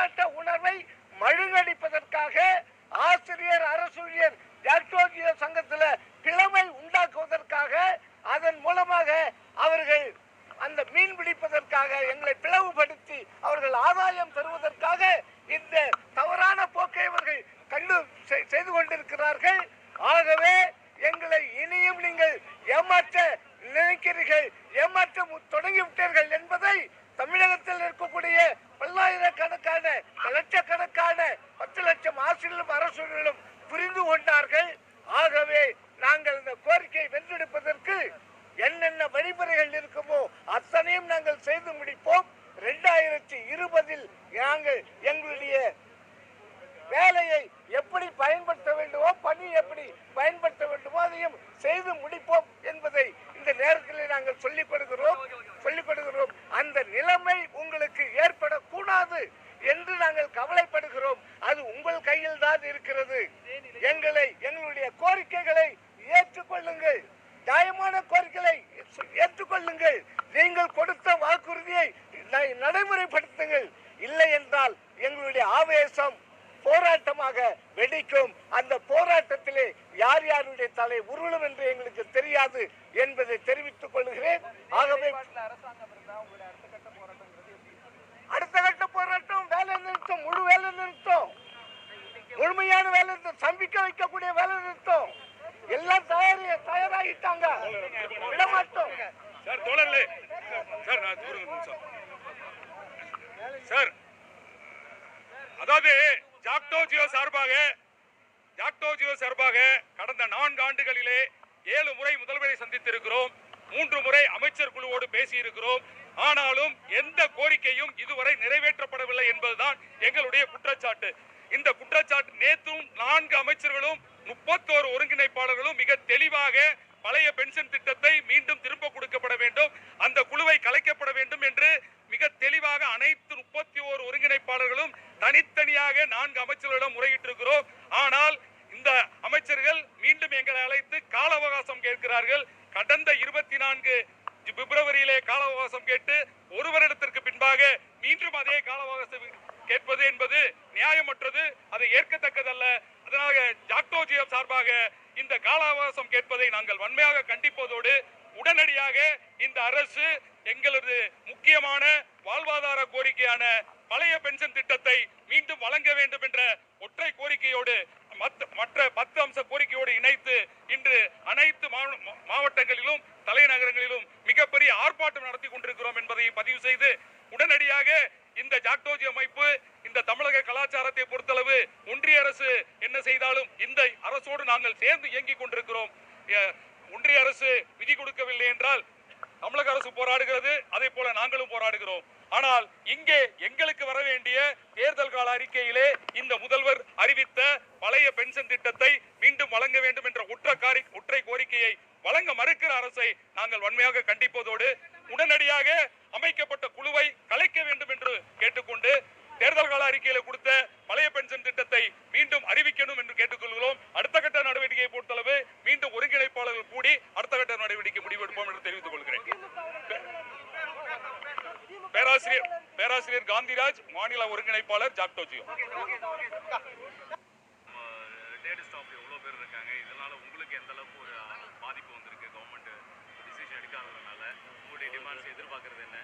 போராட்ட உணர்வை மழுங்கடிப்பதற்காக ஆசிரியர் அரசூழியர் ஜாக்டோஜிய சங்கத்தில் பிளவை உண்டாக்குவதற்காக அதன் மூலமாக அவர்கள் அந்த மீன் பிடிப்பதற்காக எங்களை பிளவுபடுத்தி அவர்கள் ஆதாயம் தருவதற்காக இந்த தவறான போக்கை அவர்கள் கண்டு செய்து கொண்டிருக்கிறார்கள். ஆகவே எங்களை இனியும் நீங்கள் ஏமாற்ற நினைக்கிறீர்கள். ஏமாற்ற தொடங்கிவிட்டீர்கள் என்பதை தமிழக நாங்கள் எங்களுடைய வேலையை எப்படி பயன்படுத்த வேண்டுமோ பணி எப்படி பயன்படுத்த வேண்டுமோ அதையும் செய்து முடிப்போம் என்பதை இந்த நேரத்தில் நாங்கள் சொல்லிக் கொடுக்கிறோம் சொல்லிக் கொடுக்கிறோம் அந்த நிலைமை உங்களுக்கு ஏற்படக்கூடாது என்று நாங்கள் கவலைப்படுகிறோம். அது உங்கள் கையில் தான் இருக்கிறது. எங்களை எங்களுடைய கோரிக்கைகளை ஏற்றுக்கொள்ளுங்கள். நியாயமான கோரிக்கைகளை ஏற்றுக்கொள்ளுங்கள் நீங்கள் கொடுத்த வாக்குறுதியை ந- நடைமுறைப்படுத்துங்கள் இல்லை என்றால் எங்களுடைய ஆவேசம் போராட்டமாக வெடிக்கும். அந்த போராட்டத்திலே யார் யாருடைய தலை உருளும் என்று எங்களுக்கு தெரியாது என்பதை தெரிவித்துக் கொள்கிறேன். ஆகவே அடுத்த கட்ட போராட்டம் வேலை நிறுத்தம் முழு வேலை நிறுத்தம். முழுமையான வேலை நிறுத்தம் சம்பிக்க வைக்கக்கூடிய வேலை நிறுத்தம். எல்லாம் தயாரி தயாராகிட்டாங்க. விடமாட்டோம். சார் தோழர்களே. சார் நான் சார் அதாவது ஜாக்டோ ஜியோ சார்பாக ஜாக்டோ ஜியோ சார்பாக கடந்த நான்கு ஆண்டுகளிலே ஏழு முறை முதல்வரை சந்தித்திருக்கிறோம். மூன்று முறை அமைச்சர் குழுவோடு பேசியிருக்கிறோம். ஆனாலும் எந்த கோரிக்கையும் இதுவரை நிறைவேற்றப்படவில்லை என்பதுதான் எங்களுடைய குற்றச்சாட்டு. இந்த குற்றச்சாட்டு நேற்றும் நான்கு அமைச்சர்களும் முப்பத்தோரு ஒருங்கிணைப்பாளர்களும் மிக தெளிவாக பழைய பென்ஷன் திட்டத்தை மீண்டும் திரும்ப கொடுக்கப்பட வேண்டும். அந்த குழுவை கலைக்கப்பட வேண்டும் என்று மிக தெளிவாக அனைத்து முப்பத்தி ஓரு ஒருங்கிணைப்பாளர்கள் தனித்தனியாக நான்கு அமைச்சர்களிடம் முறையிட்டிருக்கிறோம். ஆனால் இந்த அமைச்சர்கள் மீண்டும் எங்களை அழைத்து கால அவகாசம் கேட்கிறார்கள். கடந்த இருபத்தி நான்கு பிப்ரவரியிலே கால அவகாசம் கேட்டு ஒரு வருடத்திற்கு பின்பாக மீண்டும் அதே கால அவகாசம் கேட்பது என்பது நியாயமற்றது. அது ஏற்கத்தக்கதல்ல. அதனால ஜாக்டோஜியம் சார்பாக இந்த கால அவகாசம் கேட்பதை நாங்கள் வன்மையாக கண்டிப்பதோடு உடனடியாக இந்த அரசு எங்களது முக்கியமான வாழ்வாதார கோரிக்கையான பழைய பென்ஷன் திட்டத்தை மீண்டும் வழங்க வேண்டும் என்ற ஒற்றை கோரிக்கையோடு மற்ற பத்து அம்ச கோரிக்கையோடு இணைத்து இன்று அனைத்து மாவட்டங்களிலும் தலைநகரங்களிலும் மிகப்பெரிய ஆர்ப்பாட்டம் நடத்தி கொண்டிருக்கிறோம் என்பதையும் பதிவு செய்து உடனடியாக இந்த ஜாக்டோஜி அமைப்பு இந்த தமிழக கலாச்சாரத்தை பொறுத்தளவு ஒன்றிய அரசு என்ன செய்தாலும் இந்த அரசோடு நாங்கள் சேர்ந்து இயங்கிக் கொண்டிருக்கிறோம். ஒன்றிய அரசு விதி கொடுக்கவில்லை என்றால் தமிழக அரசு போராடுகிறது அதே போல நாங்களும் போராடுகிறோம். ஆனால் இங்கே எங்களுக்கு வர வேண்டிய தேர்தல் கால அறிக்கையிலே இந்த முதல்வர் அறிவித்த பழைய பென்ஷன் திட்டத்தை மீண்டும் வழங்க வேண்டும் என்ற ஒற்றை காரி ஒற்றை கோரிக்கையை வழங்க மறுக்கிற அரசை நாங்கள் வன்மையாக கண்டிப்பதோடு உடனடியாக அமைக்கப்பட்ட குழுவை கலைக்க வேண்டும் என்று கேட்டுக்கொண்டு தேர்தல் கால அறிக்கையில கொடுத்த பழைய பென்ஷன் திட்டத்தை மீண்டும் அறிவிக்கணும் என்று கேட்டுக்கொள்கிறோம். அடுத்த கட்ட நடவடிக்கையை பொறுத்தளவு மீண்டும் ஒருங்கிணைப்பாளர்கள் கூடி அடுத்த கட்ட நடவடிக்கை முடிவெடுப்போம் என்று தெரிவித்துக் கொள்கிறேன் பேராசிரியர் பேராசிரியர் காந்திராஜ் மாநில ஒருங்கிணைப்பாளர் ஜாக்டோஜியோ ரிட்டையர்டு ஸ்டாஃப் எவ்வளோ பேர் இருக்காங்க? இதனால உங்களுக்கு எந்த அளவுக்கு ஒரு அஹ், பாதிப்பு வந்திருக்கு? கவர்மெண்ட் டிசிஷன் எடுக்காததுனால உங்களுடைய டிமாண்ட்ஸ் எதிர்பார்க்கறது என்ன?